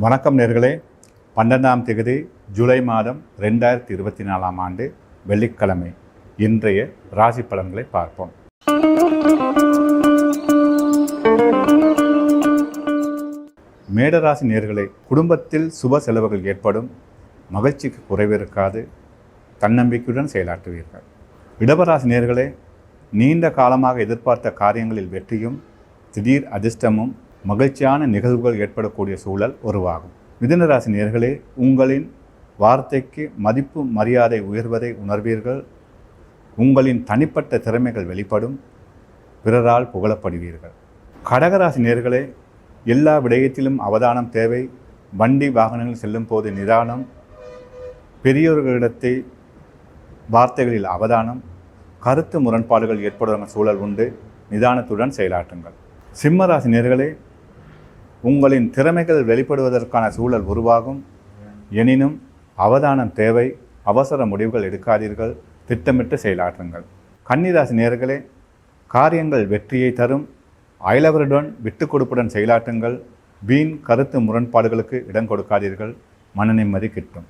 வணக்கம் நேர்களே. பன்னெண்டாம் தேதி ஜூலை மாதம் ரெண்டாயிரத்தி இருபத்தி நாலாம் ஆண்டு வெள்ளிக்கிழமை. இன்றைய ராசி பலன்களை பார்ப்போம். மேடராசி நேர்களே குடும்பத்தில் சுப செலவுகள் ஏற்படும். மகிழ்ச்சிக்கு குறைவு இருக்காது. தன்னம்பிக்கையுடன் செயலாற்றுவீர்கள். இடவராசி நேர்களே நீண்ட காலமாக எதிர்பார்த்த காரியங்களில் வெற்றியும் திடீர் அதிர்ஷ்டமும் மகிழ்ச்சியான நிகழ்வுகள் ஏற்படக்கூடிய சூழல் உருவாகும். மிதுனராசி நேர்களே உங்களின் வார்த்தைக்கு மதிப்பு மரியாதை உயர்வதை உணர்வீர்கள். உங்களின் தனிப்பட்ட திறமைகள் வெளிப்படும். பிறரால் புகழப்படுவீர்கள். கடகராசி நேர்களே எல்லா விடயத்திலும் அவதானம் தேவை. வண்டி வாகனங்கள் செல்லும் போது நிதானம். பெரியோர்களிடத்தை வார்த்தைகளில் அவதானம். கருத்து முரண்பாடுகள் ஏற்படுவதற்கான சூழல் உண்டு. நிதானத்துடன் செயலாற்றுங்கள். சிம்மராசி நேர்களே உங்களின் திறமைகள் வெளிப்படுவதற்கான சூழல் உருவாகும். எனினும் அவதானம் தேவை. அவசர முடிவுகள் எடுக்காதீர்கள். திட்டமிட்டு செயலாற்றுங்கள். கன்னிராசி நேர்களே காரியங்கள் வெற்றியை தரும். அயலவருடன் விட்டு கொடுப்புடன் செயலாற்றுங்கள். வீண் கருத்து முரண்பாடுகளுக்கு இடம் கொடுக்காதீர்கள். மன நிம்மதி கிட்டும்.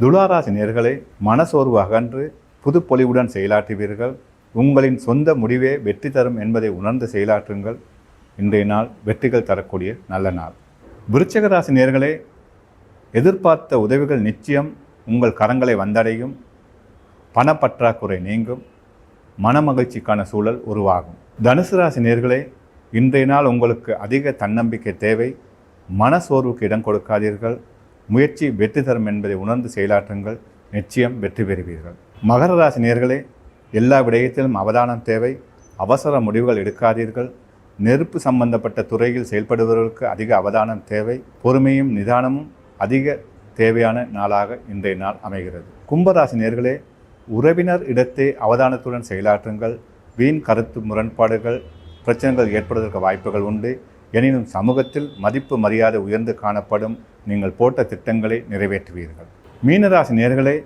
துளாராசி நேர்களை மனசோர்வு அகன்று புது பொலிவுடன் செயலாற்றுவீர்கள். உங்களின் சொந்த முடிவே வெற்றி தரும் என்பதை உணர்ந்து செயலாற்றுங்கள். இன்றைய நாள் வெற்றிகள் தரக்கூடிய நல்ல நாள். விருச்சக ராசி நேர்களே எதிர்பார்த்த உதவிகள் நிச்சயம் உங்கள் கரங்களை வந்தடையும் பணப்பற்றாக்குறை நீங்கும் மனமகிழ்ச்சிக்கான சூழல் உருவாகும். தனுசு ராசி நேர்களே இன்றைய நாள் உங்களுக்கு அதிக தன்னம்பிக்கை தேவை. மன சோர்வுக்கு இடம் கொடுக்காதீர்கள். முயற்சி வெற்றி தரும் என்பதை உணர்ந்து செயலாற்றுங்கள். நிச்சயம் வெற்றி பெறுவீர்கள். மகர ராசி நேர்களே எல்லா விடயத்திலும் அவதானம் தேவை. அவசர முடிவுகள் எடுக்காதீர்கள். நெருப்பு சம்பந்தப்பட்ட துறையில் செயல்படுபவர்களுக்கு அதிக அவதானம் தேவை பொறுமையும் நிதானமும் அதிக தேவையான நாளாக இன்றைய நாள் அமைகிறது. கும்பராசி நேர்களே உறவினர் இடத்தை அவதானத்துடன் செயலாற்றுங்கள். வீண் கருத்து முரண்பாடுகள் பிரச்சனைகள் ஏற்படுவதற்கு வாய்ப்புகள் உண்டு. எனினும் சமூகத்தில் மதிப்பு மரியாதை உயர்ந்து காணப்படும் நீங்கள் போட்ட திட்டங்களை நிறைவேற்றுவீர்கள். மீனராசி நேர்களே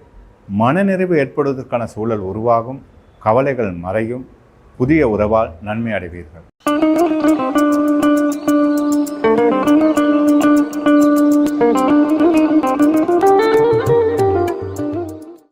மனநிறைவு ஏற்படுவதற்கான சூழல் உருவாகும். கவலைகள் மறையும். புதிய உறவால் நன்மை அடைவீர்கள். Música